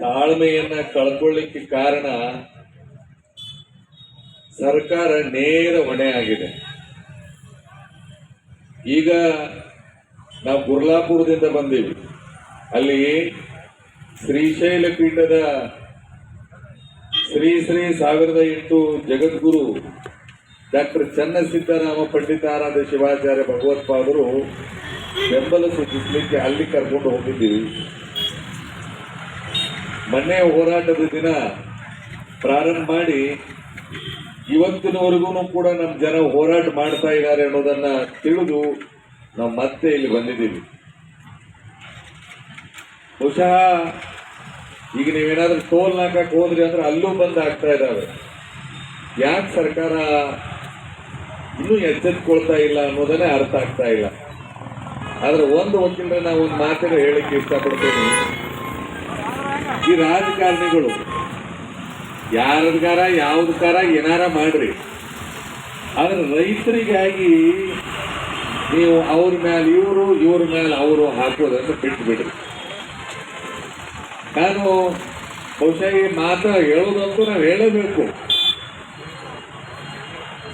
ತಾಳ್ಮೆಯನ್ನ ಕಳ್ಕೊಳ್ಳಿಕ್ಕೆ ಕಾರಣ ಸರ್ಕಾರ ನೇರ ಹೊಣೆ ಆಗಿದೆ. ಈಗ ನಾವು ಗುರ್ಲಾಪುರದಿಂದ ಬಂದೀವಿ. ಅಲ್ಲಿ ಶ್ರೀಶೈಲ ಪೀಠದ ಶ್ರೀ ಶ್ರೀ ಸಾವಿರದ ಎಂಟು ಜಗದ್ಗುರು ಡಾಕ್ಟರ್ ಚನ್ನಸಿದ್ದರಾಮ ಪಂಡಿತಾರಾಧ ಶಿವಾಚಾರ್ಯ ಭಗವತ್ಪಾದರು ಬೆಂಬಲ ಸೂಚಿಸಲಿಕ್ಕೆ ಅಲ್ಲಿ ಕರ್ಕೊಂಡು ಹೋಗಿದ್ದೀವಿ. ಮೊನ್ನೆ ಹೋರಾಟದ ದಿನ ಪ್ರಾರಂಭ ಮಾಡಿ ಇವತ್ತಿನವರೆಗೂ ಕೂಡ ನಮ್ಮ ಜನ ಹೋರಾಟ ಮಾಡ್ತಾ ಇದ್ದಾರೆ ಅನ್ನೋದನ್ನ ತಿಳಿದು ನಾವು ಮತ್ತೆ ಇಲ್ಲಿ ಬಂದಿದ್ದೀವಿ. ಬಹುಶಃ ಈಗ ನೀವೇನಾದ್ರೂ ಟೋಲ್ ನಾಕಕ್ಕೆ ಹೋದ್ರಿ ಅಂದ್ರೆ ಅಲ್ಲೂ ಬಂದ್ ಆಗ್ತಾ ಇದ್ದಾವೆ ಯಾಕೆ ಸರ್ಕಾರ ಇನ್ನೂ ಎಚ್ಚೆತ್ಕೊಳ್ತಾ ಇಲ್ಲ ಅನ್ನೋದನ್ನೇ ಅರ್ಥ ಆಗ್ತಾ ಇಲ್ಲ. ಆದ್ರೆ ಒಂದು ವಕೀಲರ ನಾವು ಒಂದು ಮಾತಿನ ಹೇಳಿಕ್ಕೆ ಇಷ್ಟಪಡ್ತೀನಿ. ಈ ರಾಜಕಾರಣಿಗಳು ಯಾರದ್ಗಾರ ಯಾವ್ದಕ್ಕಾರ ಏನಾರ ಮಾಡ್ರಿ. ಆದ್ರೆ ರೈತರಿಗಾಗಿ ನೀವು ಅವ್ರ ಮೇಲೆ ಇವರು ಇವ್ರ ಮೇಲೆ ಅವರು ಹಾಕೋದನ್ನು ಬಿಟ್ಟು ಬಿಡ್ರಿ ನಾನು ಬಹುಶಃ ಈ ಮಾತ್ರ ಹೇಳೋದಂತೂ ನಾವು ಹೇಳಬೇಕು.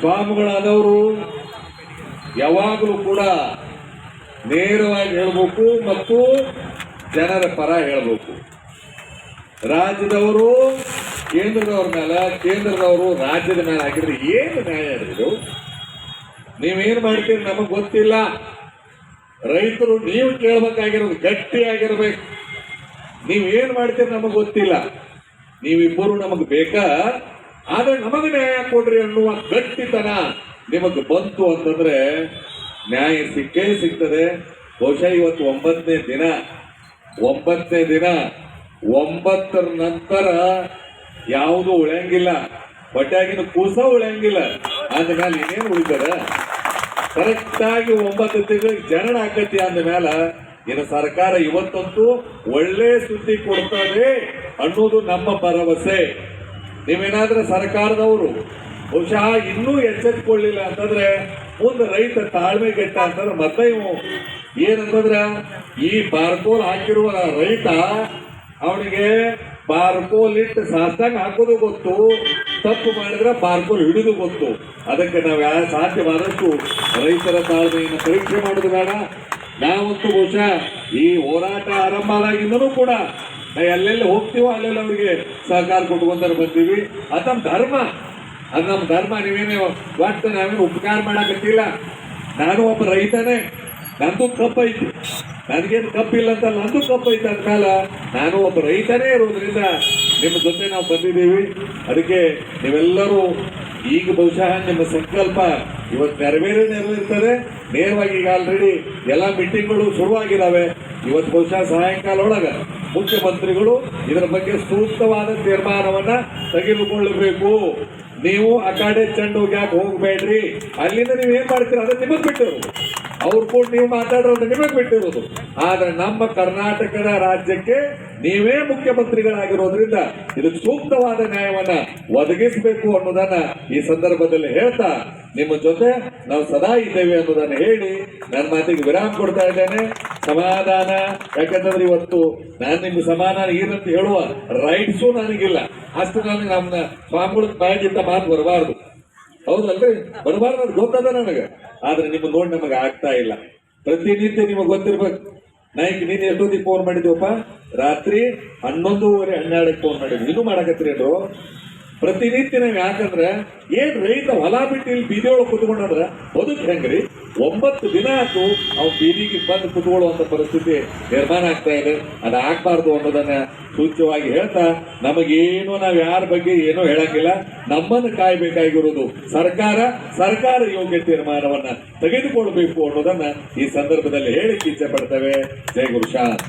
ಸ್ವಾಮಿಗಳಾದವರು ಯಾವಾಗಲೂ ಕೂಡ ನೇರವಾಗಿ ಹೇಳಬೇಕು ಮತ್ತು ಜನರ ಪರ ಹೇಳ್ಬೇಕು. ರಾಜ್ಯದವರು, ಕೇಂದ್ರದವ್ರ ಮೇಲೆ ಕೇಂದ್ರದವರು ರಾಜ್ಯದ ಮೇಲೆ ಹಾಕಿದ್ರೆ ಏನು ನ್ಯಾಯ ಇದು? ನೀವೇನು ಮಾಡ್ತೀರಿ ನಮಗೆ ಗೊತ್ತಿಲ್ಲ. ರೈತರು ನೀವು ಕೇಳ್ಬೇಕಾಗಿರೋದು ಗಟ್ಟಿಯಾಗಿರ್ಬೇಕು ನೀವೇನು ಮಾಡ್ತೀರಿ ನಮಗೆ ಗೊತ್ತಿಲ್ಲ. ನೀವಿಬ್ಬರು ನಮಗೆ ಬೇಕಾ? ಆದರೆ ನಮಗೆ ನ್ಯಾಯ ಕೊಡ್ರಿ ಅನ್ನುವ ಗಟ್ಟಿತನ ನಿಮಗೆ ಬಂತು ಅಂತಂದ್ರೆ ನ್ಯಾಯ ಸಿಕ್ಕೇ ಸಿಗ್ತದೆ. ಬಹುಶಃ ಇವತ್ತು ಒಂಬತ್ತನೇ ದಿನ. ಒಂಬತ್ತನೇ ದಿನ. ಒಂಬತ್ತರ ನಂತರ ಯಾವುದು ಉಳಿಯಂಗಿಲ್ಲ. ಹೊಟ್ಯಾಗಿನ ಕೂಸ ಉಳಿಯಂಗಿಲ್ಲ. ಅಂದ್ಮೇಲೆ ಇನ್ನೇನು ಉಳಿತಾರ ಕರೆಕ್ಟ್ ಆಗಿ ಒಂಬತ್ತು ತಿಂಗಳಿಗೆ ಜನನ ಆಕತಿ ಅಂದ ಮೇಲ ಇನ್ನು ಸರ್ಕಾರ ಇವತ್ತಂತೂ ಒಳ್ಳೆ ಸುದ್ದಿ ಕೊಡ್ತಾರೆ ಅನ್ನೋದು ನಮ್ಮ ಭರವಸೆ. ನೀವೇನಾದ್ರೆ ಸರ್ಕಾರದವರು ಬಹುಶಃ ಇನ್ನೂ ಎಚ್ಚೆತ್ಕೊಳ್ಳಿಲ್ಲ ಅಂತಂದ್ರೆ ಮುಂದೆ ರೈತ ತಾಳ್ಮೆ ಗೆಟ್ಟ ಅಂತಂದ್ರೆ ಮತ್ತೆ ಇವು. ಏನಂತಂದ್ರ ಈ ಬಾರ್ಕೋಲ್ ಹಾಕಿರುವ ರೈತ ಅವನಿಗೆ ಬಾರ್ಕೋಲ್ ಇಟ್ಟು ಸಾಸ್ತಾಗ ಹಾಕೋದು ಗೊತ್ತು, ತಪ್ಪು ಮಾಡಿದ್ರೆ ಬಾರ್ಕೋಲ್ ಹಿಡಿದು ಗೊತ್ತು. ಅದಕ್ಕೆ ನಾವು ಯಾವ ಸಾಧ್ಯವಾದಷ್ಟು ರೈತರ ತಾಳ್ಮೆಯನ್ನು ಪರೀಕ್ಷೆ ಮಾಡೋದು ಬೇಡ. ನಾವಂತೂ ಬಹುಶಃ ಈ ಹೋರಾಟ ಆರಂಭ ಆದಾಗಿಂದನೂ ಕೂಡ ನಾವು ಎಲ್ಲೆಲ್ಲಿ ಹೋಗ್ತೀವೋ ಅಲ್ಲೆಲ್ಲ ಅವರಿಗೆ ಸಹಕಾರ ಕೊಟ್ಕೊಂತಾರೆ ಬಂದೀವಿ. ಅದು ನಮ್ಮ ಧರ್ಮ. ಅದು ನಮ್ಮ ಧರ್ಮ. ನೀವೇನೇ ಒಟ್ಟು ನಾವೇನು ಉಪಕಾರ ಮಾಡಕತ್ತಿಲ್ಲ ನಾನು ಒಬ್ಬ ರೈತನೇ. ನಂದು ಕಪ್ ಐತಿ ನನಗೇನು ಕಪ್ಪಿಲ್ಲ ಅಂತ ನಂದು ಕಪ್ಪು ಐತೆ ಕಾಲ. ನಾನು ಒಬ್ಬ ರೈತನೇ ಇರೋದ್ರಿಂದ ನಿಮ್ಮ ಜೊತೆ ನಾವು ಬಂದಿದ್ದೀವಿ. ಅದಕ್ಕೆ ನೀವೆಲ್ಲರೂ ಈಗ ಬಹುಶಃ ನಿಮ್ಮ ಸಂಕಲ್ಪ ಇವತ್ತು ನೆರವೇರಿ ನೆರವೇರ್ತದೆ. ನೇರವಾಗಿ ಈಗ ಆಲ್ರೆಡಿ ಎಲ್ಲ ಮೀಟಿಂಗ್ಗಳು ಶುರುವಾಗಿದ್ದಾವೆ ಇವತ್ತು ಬಹುಶಃ ಸಾಯಂಕಾಲ ಒಳಗೆ ಮುಖ್ಯಮಂತ್ರಿಗಳು ಇದರ ಬಗ್ಗೆ ಸೂಕ್ತವಾದ ತೀರ್ಮಾನವನ್ನು ತೆಗೆದುಕೊಳ್ಳಬೇಕು. ನೀವು ಆ ಕಡೆ ಚೆಂಡು ಯಾಕೆ ಹೋಗ್ಬೇಡ್ರಿ. ಅಲ್ಲಿಂದ ನೀವು ಏನ್ ಮಾಡ್ತೀರ? ಅದು ನಿಮಗ್ ಬಿಟ್ಟಿರೋದು. ಅವ್ರು ಕೂಡ ನೀವು ಮಾತಾಡೋದು ನಿಮಗ್ ಬಿಟ್ಟಿರೋದು. ಆದ್ರೆ ನಮ್ಮ ಕರ್ನಾಟಕದ ರಾಜ್ಯಕ್ಕೆ ನೀವೇ ಮುಖ್ಯಮಂತ್ರಿಗಳಾಗಿರೋದ್ರಿಂದ ಇದಕ್ಕೆ ಸೂಕ್ತವಾದ ನ್ಯಾಯವನ್ನ ಒದಗಿಸಬೇಕು ಅನ್ನೋದನ್ನ ಈ ಸಂದರ್ಭದಲ್ಲಿ ಹೇಳ್ತಾ, ನಿಮ್ಮ ಜೊತೆ ನಾವು ಸದಾ ಇದ್ದೇವೆ ಅನ್ನೋದನ್ನ ಹೇಳಿ ನನ್ನ ಮಾತಿಗೆ ವಿರಾಮ ಕೊಡ್ತಾ ಇದ್ದೇನೆ. ಸಮಾಧಾನ. ಯಾಕಂದ್ರೆ ಇವತ್ತು ನಾನು ನಿಮ್ಗೆ ಸಮಾಧಾನ ಏನಂತ ಹೇಳುವ ರೈಟ್ಸು ನನಗಿಲ್ಲ. ಅಷ್ಟು ನನಗೆ ನಮ್ಮ ಸ್ವಾಮಿಗಳ ಬಾಯಿಂದ ಮಾತು ಬರಬಾರ್ದು. ಹೌದಲ್ರಿ? ಬರಬಾರ್ದು ಅದು ಗೊತ್ತದ ನನಗೆ. ಆದ್ರೆ ನಿಮ್ಮ ನೋಡಿ ನಮಗೆ ಆಗ್ತಾ ಇಲ್ಲ. ಪ್ರತಿನಿತ್ಯ ನಿಮಗೆ ಗೊತ್ತಿರ್ಬೇಕು. ನಾಯ್ಕ, ನೀನ್ ಎಷ್ಟೊತ್ತಿಗೆ ಫೋನ್ ಮಾಡಿದ್ವಪ್ಪ ರಾತ್ರಿ ಹನ್ನೊಂದೂವರೆ ಹನ್ನೆರಡಕ್ಕೆ ಫೋನ್ ಮಾಡಿದ್ವಿ ಇನ್ನೂ ಮಾಡಕತ್ತೀರೇನ್ರು? ಪ್ರತಿನಿತ್ಯ ನಾವ್ ಯಾಕಂದ್ರೆ ಏನ್ ರೈತ ಹೊಲ ಬಿಟ್ಟು ಇಲ್ಲಿ ಬೀದಿ ಒಳಗೆ ಕುತ್ಕೊಂಡ್ರ ಬದುಕ್ ಹೆಂಗ್ರಿ? ಒಂಬತ್ತು ದಿನ ಆಯ್ತು ಅವ್ನು ಬೀದಿಗೆ ಬಂದು ಕುತ್ಕೊಳ್ಳುವಂತ ಪರಿಸ್ಥಿತಿ ನಿರ್ಮಾಣ ಆಗ್ತಾ ಇದೆ. ಅದು ಆಗ್ಬಾರ್ದು ಅನ್ನೋದನ್ನ ಸೂಚ್ಯವಾಗಿ ಹೇಳ್ತಾ ನಮಗೇನು ನಾವ್ ಯಾರ ಬಗ್ಗೆ ಏನೂ ಹೇಳಂಗಿಲ್ಲ. ನಮ್ಮನ್ನು ಕಾಯ್ಬೇಕಾಗಿರೋದು ಸರ್ಕಾರ ಸರ್ಕಾರ ಯೋಗ್ಯ ತೀರ್ಮಾನವನ್ನ ತೆಗೆದುಕೊಳ್ಬೇಕು ಅನ್ನೋದನ್ನ ಈ ಸಂದರ್ಭದಲ್ಲಿ ಹೇಳಿಕ್ಕೆ ಇಚ್ಛೆ ಪಡ್ತೇವೆ. ಜೈ ಗುರು ಶಾಂತ್